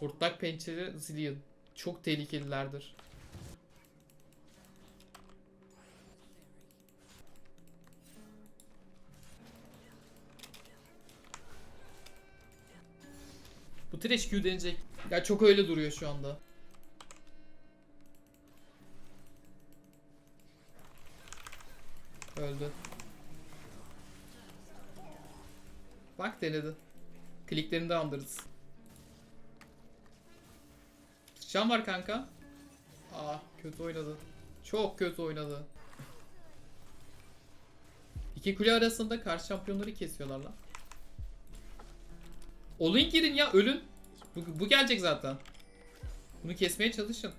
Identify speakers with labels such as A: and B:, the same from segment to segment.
A: Hortlak pençeli Zillion. Çok tehlikelilerdir. Bu trash Q denecek. Ya çok öyle duruyor şu anda. Öldü. Bak denedi. Kliklerini de andırırız. Can var kanka. Ah kötü oynadı. Çok kötü oynadı. İki kule arasında karşı şampiyonları kesiyorlar lan. Olun girin ya ölün. Bu, bu gelecek zaten. Bunu kesmeye çalışın.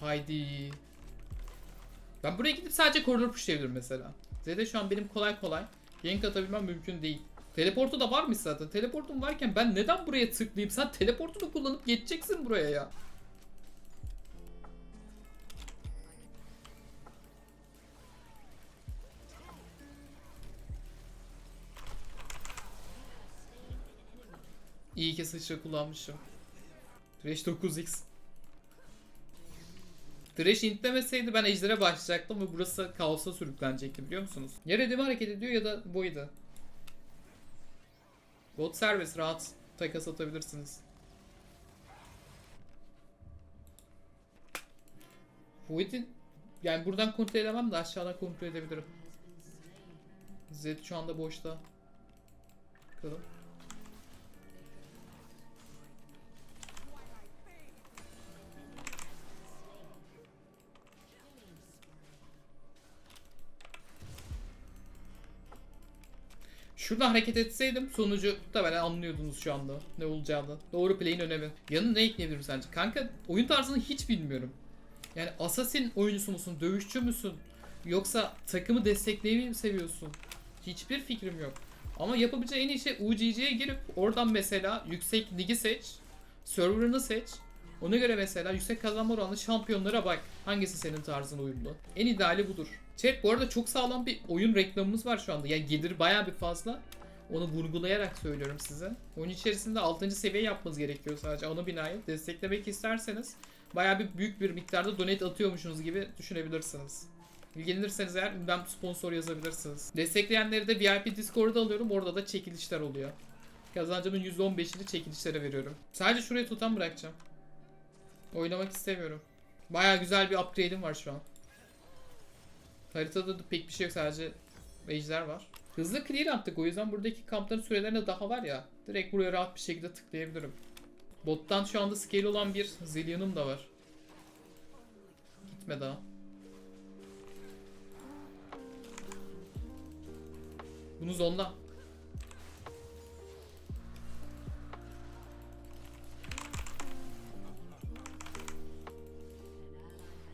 A: Haydi. Ben buraya gidip sadece koridor pushlayabilirim mesela. Z'de şu an benim kolay kolay gank atabilmem mümkün değil. Teleportu da varmış zaten. Teleportum varken ben neden buraya tıklayayım? Sen teleportunu kullanıp geçeceksin buraya ya. İyi ki sıçra kullanmışım. Thresh 9x. Thresh intlemeseydi ben ejdere başlayacaktım ve burası kaosa sürüklenecekti biliyor musunuz? Ya Redimi hareket ediyor ya da Void'i. Bot serbest rahat takas atabilirsiniz. Void'i yani buradan kontrol edemem de aşağıdan kontrol edebilirim. Zed şu anda boşta. Bakalım. Şuradan hareket etseydim sonucu muhtemelen anlıyordunuz şu anda ne olacağını. Doğru play'in önemi. Yanına ne ekleyebilirim sence? Kanka oyun tarzını hiç bilmiyorum. Yani assassin oyuncusu musun? Dövüşçü müsün? Yoksa takımı desteklemeyi mi seviyorsun? Hiçbir fikrim yok. Ama yapabileceğin en iyi şey UGC'ye girip oradan mesela yüksek ligi seç. Server'ını seç. Ona göre mesela yüksek kazanma oranlı şampiyonlara bak. Hangisi senin tarzına uyumlu? En ideali budur. Chat bu arada çok sağlam bir oyun reklamımız var şu anda. Yani gelir bayağı bir fazla. Onu vurgulayarak söylüyorum size. Oyun içerisinde 6. seviye yapmanız gerekiyor sadece. Onu binayı desteklemek isterseniz bayağı bir büyük bir miktarda donate atıyormuşsunuz gibi düşünebilirsiniz. İlgilenirseniz eğer ünlem sponsor yazabilirsiniz. Destekleyenleri de VIP Discord'da alıyorum. Orada da çekilişler oluyor. Kazancımın %15'ini çekilişlere veriyorum. Sadece şuraya tutan bırakacağım. Oynamak istemiyorum. Bayağı güzel bir upgrade'im var şu an. Haritada da pek bir şey yok sadece ejder var. Hızlı clear attık o yüzden buradaki kampların sürelerine daha var ya. Direkt buraya rahat bir şekilde tıklayabilirim. Bottan şu anda scale olan bir Zillion'um da var. Gitme daha. Bunu zonla.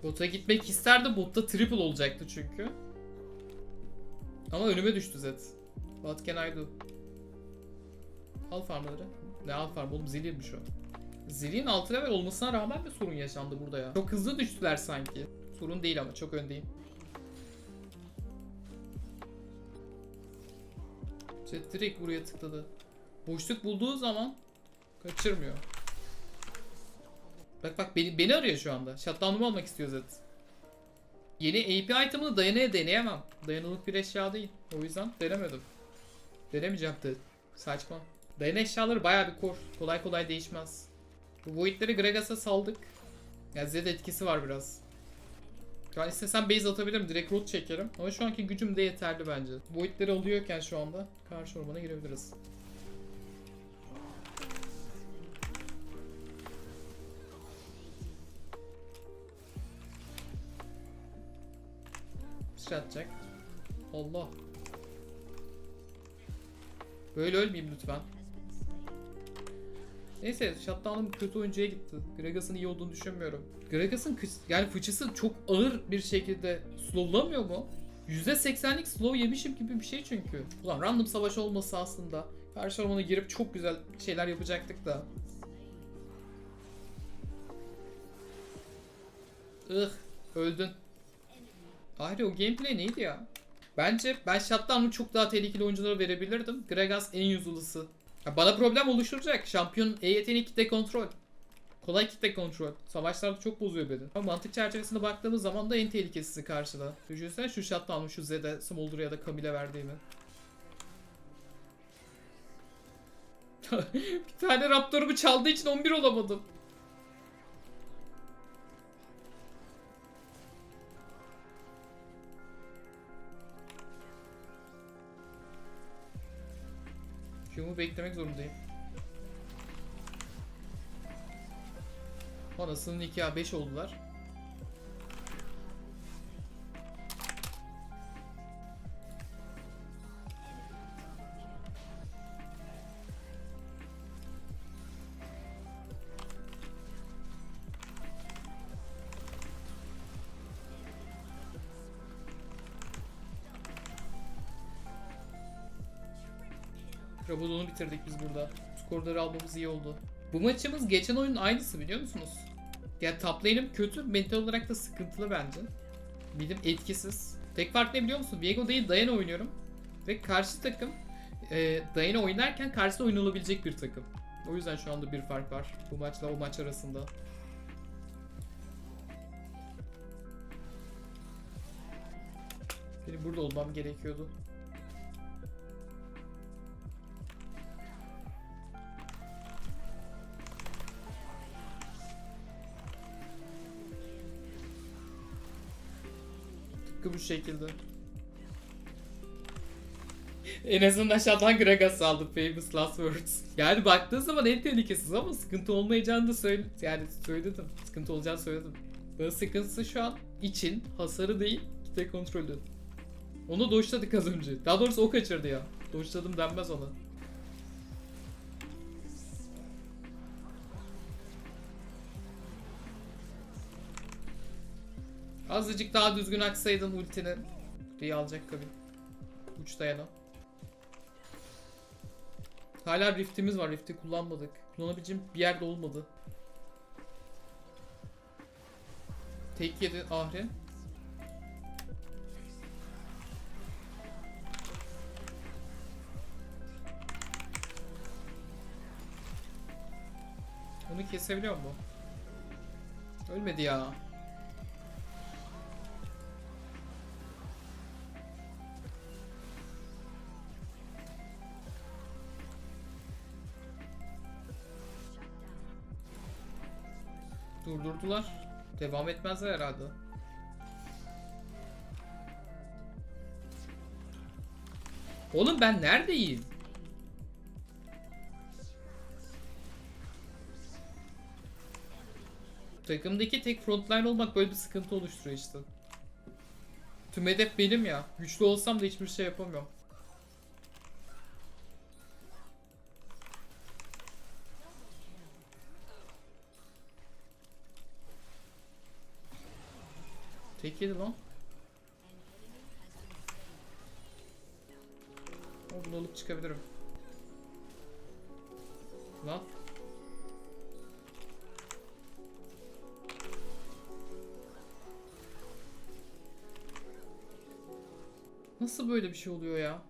A: Bota gitmek isterdi. Botta triple olacaktı çünkü. Ama önüme düştü Zed. What can I do? Al farmları. Ne al farm oğlum Zillion'muş o. Zillion 6 level olmasına rağmen bir sorun yaşandı burada ya. Çok hızlı düştüler sanki. Sorun değil ama çok öndeyim. Zed direkt buraya tıkladı. Boşluk bulduğu zaman kaçırmıyor. Bak bak beni, beni arıyor şu anda. Shutdown'umu almak istiyor Zed. Yeni AP item'ını dayanaya deneyemem. Dayanıklı bir eşya değil. O yüzden denemedim. Denemeyeceğim de. Saçma. Dayan eşyaları bayağı bir kor. Kolay kolay değişmez. Bu Void'leri Gragas'a saldık. Ya Zed etkisi var biraz. Şu an istesem base atabilirim. Direkt root çekerim. Ama şu anki gücüm de yeterli bence. Void'leri alıyorken şu anda karşı ormana girebiliriz. Sıçratacak. Allah. Böyle ölmeyeyim lütfen. Neyse shutdown'um kötü oyuncuya gitti. Gragas'ın iyi olduğunu düşünmüyorum. Gragas'ın yani fıçısı çok ağır bir şekilde slowlamıyor mu? %80'lik slow yemişim gibi bir şey çünkü. Ulan random savaş olması aslında. Karşı ormana girip çok güzel şeyler yapacaktık da. Ih öldün. Ayrı o gameplay neydi ya? Bence ben Shutdown'u çok daha tehlikeli oyunculara verebilirdim. Gragas en. Ya bana problem oluşturacak. Şampiyon E yeteneği kitle kontrol. Kolay kitle kontrol. Savaşlarda çok bozuyor beni. Ama mantık çerçevesinde baktığımız zaman da en tehlikesisi karşıda. Düşünsene şu shutdown'u şu Zed'e, Smolder'a ya da Camille'e verdiğimi. bir tane Raptor'umu çaldığı için 11 olamadım. Q'mu beklemek zorundayım. Anasının 2 5 oldular. Rabadon'u bitirdik biz burada. Skorları almamız iyi oldu. Bu maçımız geçen oyunun aynısı biliyor musunuz? Yani top kötü, mental olarak da sıkıntılı bence. Midim etkisiz. Tek fark ne biliyor musun? Viego değil Diana oynuyorum. Ve karşı takım e, Diana oynarken karşısında oynanabilecek bir takım. O yüzden şu anda bir fark var bu maçla o maç arasında. Benim burada olmam gerekiyordu. Bu şekilde. En azından aşağıdan Gragas aldı Famous Last Words. Yani baktığın zaman en tehlikesiz ama sıkıntı olmayacağını da söyle yani söyledim. Sıkıntı olacağını söyledim. Bunun sıkıntısı şu an için hasarı değil kitle kontrolü. Onu doşladık az önce. Daha doğrusu o kaçırdı ya. Doşladım denmez ona. Azıcık daha düzgün aksaydın ultini. Diye alacak tabii. Uç dayana. Hala riftimiz var. Rift'i kullanmadık. Kullanabileceğim bir yerde olmadı. Tek yedi Ahri. Onu kesebiliyor mu? Ölmedi ya. Durdurdular. Devam etmezler herhalde. Oğlum ben neredeyim? Takımdaki tek frontline olmak böyle bir sıkıntı oluşturuyor işte. Tüm hedef benim ya. Güçlü olsam da hiçbir şey yapamıyorum. Tek yedi lan. O alıp çıkabilirim. Lan. Nasıl böyle bir şey oluyor ya?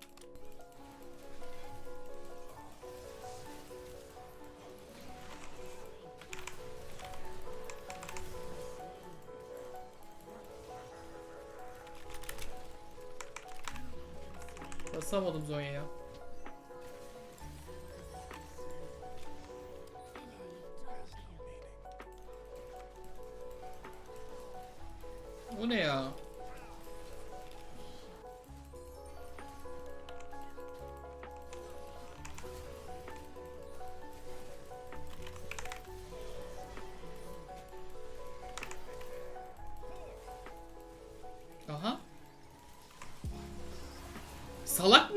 A: Basamadım Zonya'ya.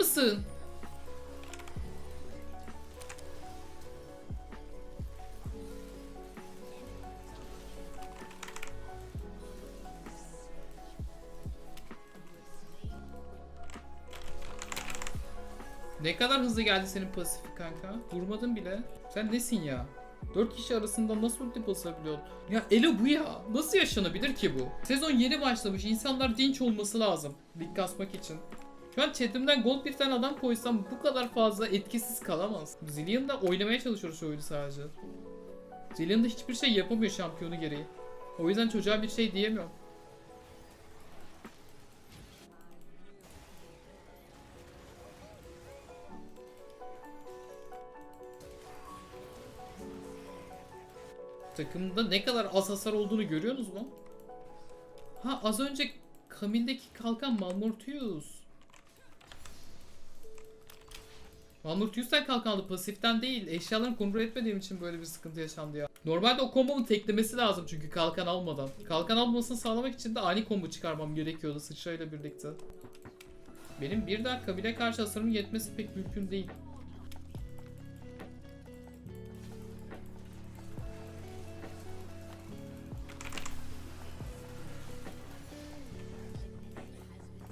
A: Mısın? Ne kadar hızlı geldi senin pasifik kanka? Durmadın bile. Sen nesin ya? 4 kişi arasında nasıl ulti basabiliyorsun? Ya Elo bu ya. Nasıl yaşanabilir ki bu? Sezon yeni başlamış. İnsanlar dinç olması lazım. Lig kasmak için. Şu an chatimden gold bir tane adam koysam bu kadar fazla etkisiz kalamaz. Zillion'da oynamaya çalışıyoruz şu oyunu sadece. Zillion'da hiçbir şey yapamıyor şampiyonu gereği. O yüzden çocuğa bir şey diyemiyorum. Takımda ne kadar az hasar olduğunu görüyorsunuz mu? Ha az önce Camille'deki kalkan Malmortius. Malmortius'tan kalkan aldı pasiften değil. Eşyalarını kontrol etmediğim için böyle bir sıkıntı yaşandı ya. Normalde o kombomu teklemesi lazım çünkü kalkan almadan. Kalkan almasını sağlamak için de ani combo çıkarmam gerekiyordu sıçrayla birlikte. Benim bir daha Camille'e karşı hasarımın yetmesi pek mümkün değil.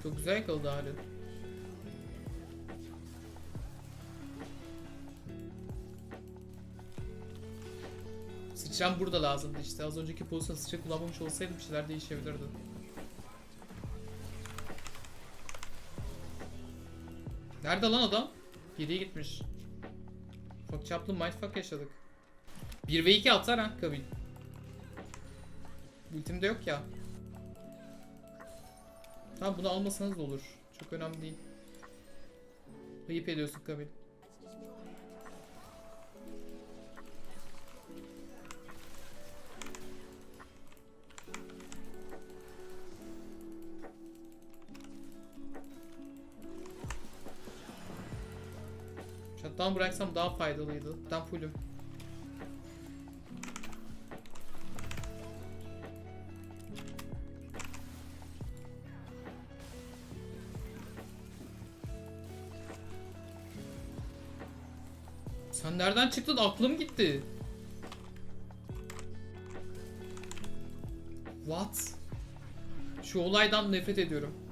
A: Çok güzel kaldı hali. Sıçram burada lazımdı işte. Az önceki pozisyon sıçra kullanmamış olsaydım bir şeyler değişebilirdi. Nerede lan adam? Geriye gitmiş. Çok çaplı mindfuck yaşadık. 1 ve 2 atar ha Kabil. Ultimde yok ya. Tamam bunu almasanız da olur. Çok önemli değil. Ayıp ediyorsun Kabil. Shutdown bıraksam daha faydalıydı. Ben fullüm. Sen nereden çıktın? Aklım gitti. What? Şu olaydan nefret ediyorum.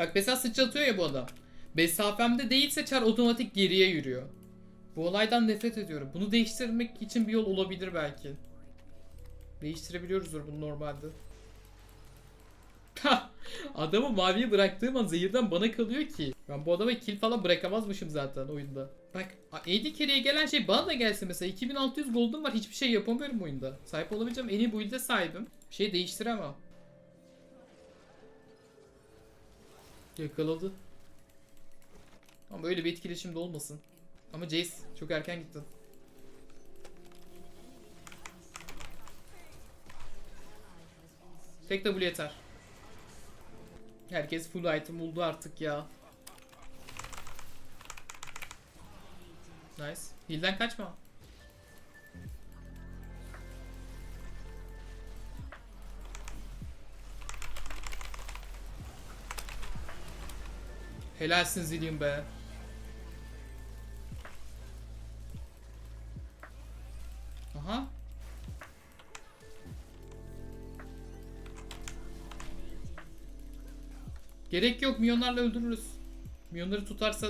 A: Bak mesela sıçratıyor ya bu adam. Mesafemde değilse çar otomatik geriye yürüyor. Bu olaydan nefret ediyorum. Bunu değiştirmek için bir yol olabilir belki. Değiştirebiliyoruzdur bunu normalde. Adamı maviye bıraktığım an zehirden bana kalıyor ki. Ben bu adama kill falan bırakamazmışım zaten oyunda. Bak AD carry'e gelen şey bana da gelse mesela 2600 gold'um var hiçbir şey yapamıyorum oyunda. Sahip olabileceğim en iyi build'e sahibim. Bir şey değiştiremem. Yakaladı. Ama öyle bir etkileşim de olmasın. Ama Jace çok erken gittin. Tek W yeter. Herkes full item buldu artık ya. Nice. Heal'den kaçma. Helalsin Zillion be. Aha. Gerek yok milyonlarla öldürürüz. Milyonları tutarsa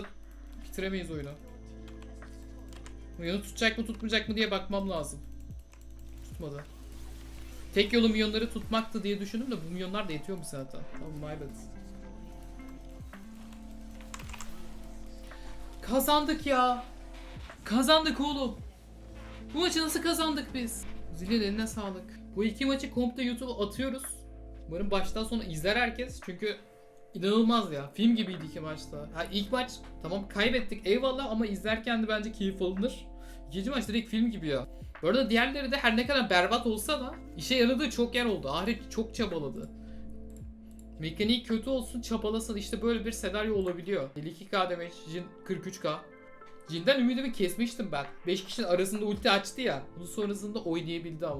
A: bitiremeyiz oyunu. Milyonu tutacak mı tutmayacak mı diye bakmam lazım. Tutmadı. Tek yolu milyonları tutmaktı diye düşündüm de bu milyonlar da yetiyormuş zaten. Tamam my bad. Kazandık ya. Kazandık oğlum. Bu maçı nasıl kazandık biz? Zilin eline sağlık. Bu iki maçı komple YouTube'a atıyoruz. Umarım baştan sona izler herkes. Çünkü inanılmaz ya. Film gibiydi iki maçta. Ha ilk maç tamam kaybettik eyvallah ama izlerken de bence keyif alınır. İkinci maç direkt film gibi ya. Bu arada diğerleri de her ne kadar berbat olsa da işe yaradığı çok yer oldu. Ahret çok çabaladı. Mekaniği kötü olsun çabalasın işte böyle bir senaryo olabiliyor. 52k damage, Jin 43k. Jin'den ümidimi kesmiştim ben. 5 kişinin arasında ulti açtı ya. Bunun sonrasında oynayabildi ama.